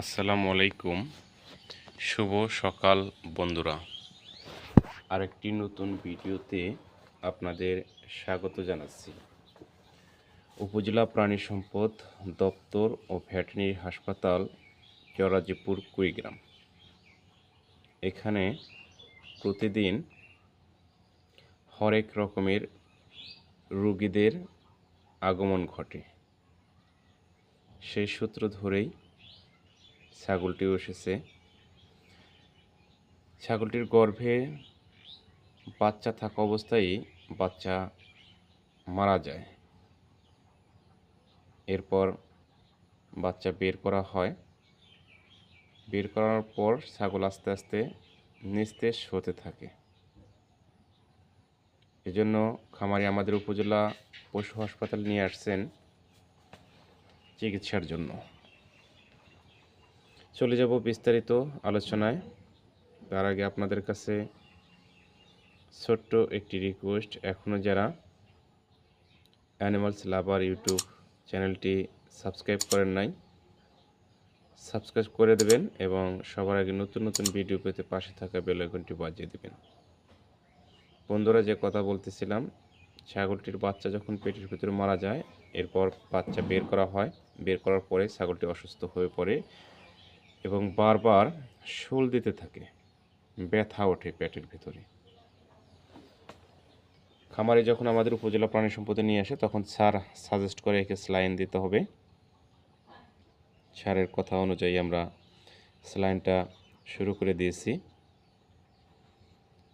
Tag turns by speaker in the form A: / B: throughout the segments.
A: আসসালামু আলাইকুম। শুভ সকাল বন্ধুরা। আরেকটি নতুন ভিডিওতে আপনাদের স্বাগত জানাচ্ছি। উপজেলা প্রাণী সম্পদ দপ্তর ও ভেটেরিনারি হাসপাতাল জরাজিপুর কুড়িগ্রাম। এখানে প্রতিদিন হরেক রকমের রুগীদের আগমন ঘটে। সেই সূত্র ধরেই ছাগলটিও এসেছে। ছাগলটির গর্ভে বাচ্চা থাকা অবস্থায় বাচ্চা মারা যায়। এরপর বাচ্চা বের করা হয়। বের করার পর ছাগল আস্তে আস্তে নিস্তেজ হতে থাকে। এজন্য খামারি আমাদের উপজেলা পশু হাসপাতাল নিয়ে আসছেন চিকিৎসার জন্য। চলে যাব বিস্তারিত আলোচনায়। তার আগে আপনাদের কাছে ছোট্ট একটি রিকোয়েস্ট এখনও যারা অ্যানিমালস লাভার ইউটিউব চ্যানেলটি সাবস্ক্রাইব করেন নাই সাবস্ক্রাইব করে দেবেন এবং সবার আগে নতুন নতুন ভিডিও পেতে পাশে থাকা বেল আইকনটি বাজিয়ে দেবেন। বন্ধুরা, যে কথা বলতেছিলাম, ছাগলটির বাচ্চা যখন পেটের ভিতরে মারা যায়, এরপর বাচ্চা বের করা হয়। বের করার পরে ছাগলটি অসুস্থ হয়ে পড়ে। এবং বারবার শুল দিতে থাকে। ব্যথা ওঠে পেটের ভিতরে। খামারে যখন আমাদের উপজেলা প্রাণী সম্পদে নিয়ে আসে, তখন স্যার সাজেস্ট করে একে স্লাইন দিতে হবে। স্যারের কথা অনুযায়ী আমরা স্লাইনটা শুরু করে দিয়েছি।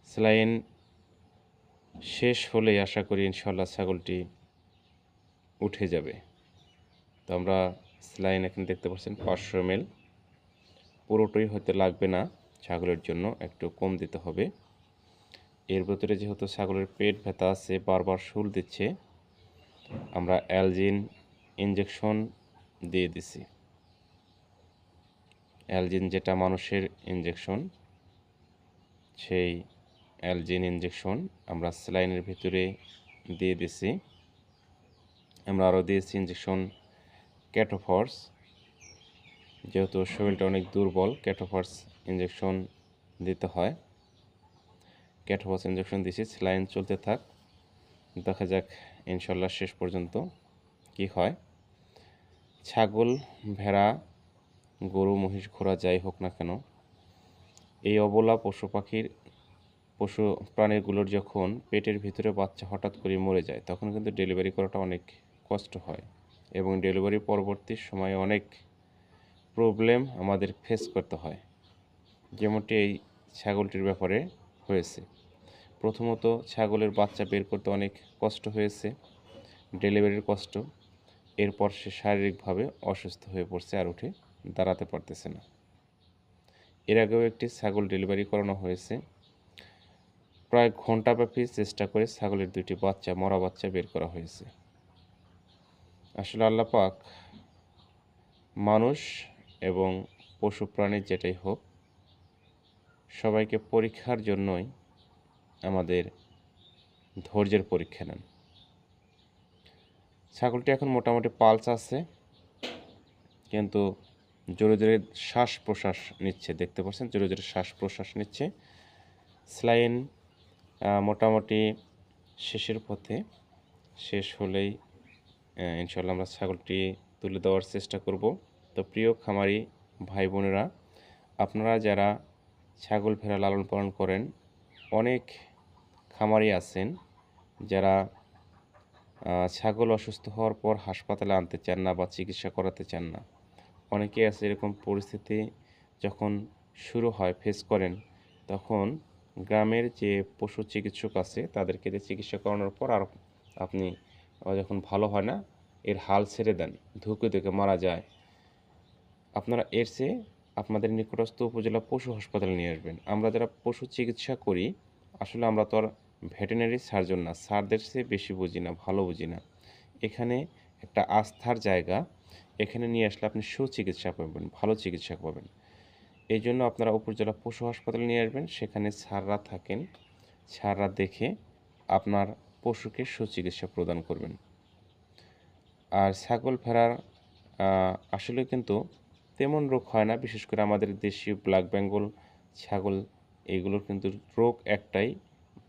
A: স্লাইন শেষ হলেই আশা করি ইনশাল্লাহ ছাগলটি উঠে যাবে। তো আমরা স্লাইন এখানে দেখতে পাচ্ছেন পাঁচশো এম পুরোটাই হতে লাগবে না ছাগলের জন্য, একটু কম দিতে হবে। এর ভেতরে যেহেতু ছাগলের পেট ব্যথা আছে, বারবার শুল দিচ্ছে, আমরা অ্যালজিন ইঞ্জেকশন দিয়ে দিছি। অ্যালজিন যেটা মানুষের ইঞ্জেকশন সেই অ্যালজিন ইঞ্জেকশন আমরা স্যালাইনের ভিতরে দিয়ে দিছি। আমরা আরও দিয়েছি ইঞ্জেকশন ক্যাটোফর্স। যেহেতু শরীরটা অনেক দুর্বল, ক্যাটোফার্স ইঞ্জেকশন দিতে হয়। ক্যাটোফার্স ইঞ্জেকশন দিছি স্যালাইন চলতে থাক। দেখা যাক ইনশাল্লাহ শেষ পর্যন্ত কি হয়। ছাগল, ভেড়া, গরু, মহিষ, ঘোড়া যাই হোক না কেন, এই অবলা পশু পাখির, পশু প্রাণীগুলোর যখন পেটের ভিতরে বাচ্চা হঠাৎ করে মরে যায়, তখন কিন্তু ডেলিভারি করাটা অনেক কষ্ট হয় এবং ডেলিভারি পরবর্তী সময়ে অনেক প্রবলেম আমাদের ফেস করতে হয়। যেমনটি এই ছাগলটির ব্যাপারে হয়েছে। প্রথমত ছাগলের বাচ্চা বের করতে অনেক কষ্ট হয়েছে ডেলিভারির কষ্ট। এরপর সে শারীরিকভাবে অসুস্থ হয়ে পড়ছে আর উঠে দাঁড়াতে পারতেছে না। এর আগেও একটি ছাগল ডেলিভারি করানো হয়েছে। প্রায় ঘন্টাব্যাপী চেষ্টা করে ছাগলের দুটি বাচ্চা, মরা বাচ্চা বের করা হয়েছে। আসলে আল্লাপাক মানুষ এবং পশু প্রাণীর যেটাই হোক, সবাইকে পরীক্ষার জন্যই আমাদের ধৈর্যের পরীক্ষা নেন। ছাগলটি এখন মোটামুটি পালস আছে, কিন্তু জোরে জোরে শ্বাস প্রশ্বাস নিচ্ছে। দেখতে পাচ্ছেন, জোরে জোরে শ্বাস প্রশ্বাস নিচ্ছে। স্লাইন মোটামুটি শেষের পথে শেষ হলেই ইনশাল্লাহ আমরা ছাগলটি তুলে দেওয়ার চেষ্টা করব। তো প্রিয় খামারি ভাই বোনেরা আপনারা যারা ছাগল ভেড়া লালন পালন করেন, অনেক খামারি আছেন যারা ছাগল অসুস্থ হওয়ার পর হাসপাতালে আনতে চান না বা চিকিৎসা করাতে চান না। অনেকে আছে এরকম পরিস্থিতি যখন শুরু হয় ফেস করেন, তখন গ্রামের যে পশু চিকিৎসক আছে, তাদেরকে দিয়ে চিকিৎসা করানোর পর আর আপনি যখন ভালো হয় না, এর হাল ছেড়ে দেন, ধুকে ধুকে মারা যায়। আপনারা এর চেয়ে আপনাদের নিকটস্থ উপজেলা পশু হাসপাতালে নিয়ে আসবেন। আমরা যারা পশু চিকিৎসা করি, আসলে আমরা তো আর ভেটেনারি সার্জন না সারদের চেয়ে বেশি বুঝি না, ভালো বুঝি না। এখানে একটা আস্থার জায়গা, এখানে নিয়ে আসলে আপনি সুচিকিৎসা পাবেন, ভালো চিকিৎসা পাবেন। এই জন্য আপনারা উপজেলা পশু হাসপাতালে নিয়ে আসবেন, সেখানে সাররা থাকেন সাররা দেখে আপনার পশুকে সুচিকিৎসা প্রদান করবেন। আর ছাগল ভেড়ার আসলে কিন্তু তেমন রোগ হয় না, বিশেষ করে আমাদের দেশীয় ব্ল্যাক বেঙ্গল, ছাগল এইগুলোর কিন্তু রোগ একটাই,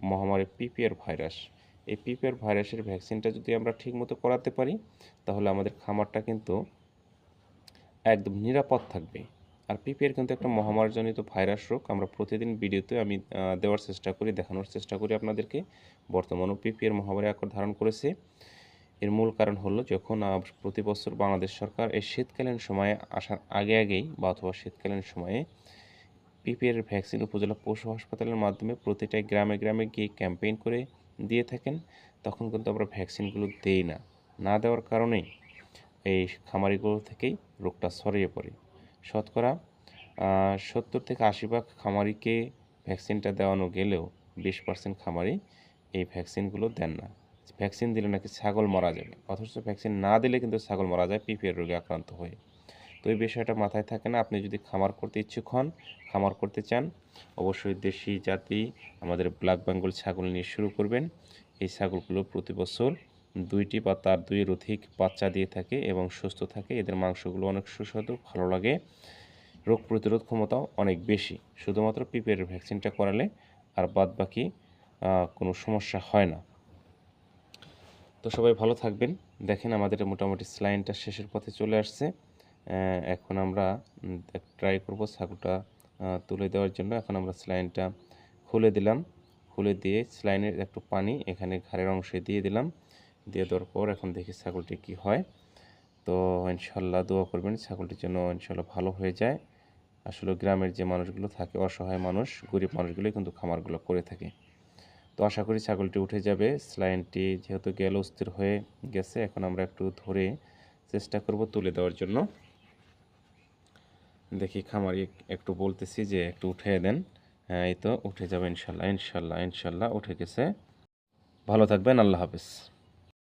A: মহামারী পিপিআর ভাইরাস। এই পিপিআর ভাইরাসের ভ্যাকসিনটা যদি আমরা ঠিকমতো করাতে পারি, তাহলে আমাদের খামারটা কিন্তু একদম নিরাপদ থাকবে। আর পিপিআর কিন্তু একটা মহামারীজনিত ভাইরাস রোগ, আমরা প্রতিদিন ভিডিওতে আমি দেওয়ার চেষ্টা করি, দেখানোর চেষ্টা করি আপনাদেরকে। বর্তমানেও পিপিআর মহামারী আকার ধারণ করেছে। এর মূল কারণ হলো যখন প্রতি বছর বাংলাদেশ সরকার এই শীতকালীন সময়ে আসার আগে আগেই বা অথবা শীতকালীন সময়ে পিপিআর ভ্যাকসিন উপজেলা পশু হাসপাতালের মাধ্যমে প্রতিটা গ্রামে গ্রামে গিয়ে ক্যাম্পেইন করে দিয়ে থাকেন, তখন কিন্তু আমরা ভ্যাকসিনগুলো দেই না। না দেওয়ার কারণেই এই খামারিগুলো থেকেই রোগটা ছড়িয়ে পড়ে। শতকরা সত্তর থেকে আশি ভাগ খামারিকে ভ্যাকসিনটা দেওয়ানো গেলেও বিশ পার্সেন্ট খামারি এই ভ্যাকসিনগুলো দেন না। ভ্যাকসিন দিলে নাকি ছাগল মারা যাবে। অথচ ভ্যাকসিন না দিলে কিন্তু ছাগল মারা যায়, পিপিআর রোগে আক্রান্ত হয়ে। তো এই বিষয়টা মাথায় থাকে না, আপনি যদি খামার করতে ইচ্ছুক হন, খামার করতে চান, অবশ্যই দেশি জাতি, আমাদের ব্ল্যাক বেঙ্গল ছাগল নিয়ে শুরু করবেন। এই ছাগলগুলো প্রতি বছর দুইটি বা তার দুইয়ের অধিক বাচ্চা দিয়ে থাকে এবং সুস্থ থাকে। এদের মাংসগুলো অনেক সুস্বাদু, ভালো লাগে। রোগ প্রতিরোধ ক্ষমতাও অনেক বেশি। শুধুমাত্র পিপিআর ভ্যাকসিনটা করালে আর বাদ বাকি কোনো সমস্যা হয় না। তো সবাই ভালো থাকবেন। দেখেন আমাদের মোটামুটি স্লাইনটা শেষের পথে চলে আসছে। এখন আমরা ট্রাই করব ছাগলটা তুলে দেওয়ার জন্য। এখন আমরা স্লাইনটা খুলে দিলাম। খুলে দিয়ে স্লাইনের একটু পানি এখানে ঘাড়ের অংশে দিয়ে দিলাম। দিয়ে দেওয়ার পর এখন দেখি ছাগলটি কি হয়। তো ইনশাল্লাহ দোয়া করবেন ছাগলটির জন্য ইনশাল্লাহ ভালো হয়ে যায়। আসলে গ্রামের যে মানুষগুলো থাকে, অসহায় মানুষ, গরিব মানুষগুলোই কিন্তু খামারগুলো করে থাকে। তো আশা করি ছাগলটি উঠে যাবে। স্লাইনটি যেহেতু গেল, অস্থির হয়ে গেছে, এখন আমরা একটু ধরে চেষ্টা করব তুলে দেওয়ার জন্য। দেখি খামারি একটু বলতেছি যে একটু উঠে দেন। হ্যাঁ এই তো উঠে যাবে ইনশাল্লাহ ইনশাল্লাহ ইনশাল্লাহ, উঠে গেছে। ভালো থাকবেন, আল্লাহ হাফেজ।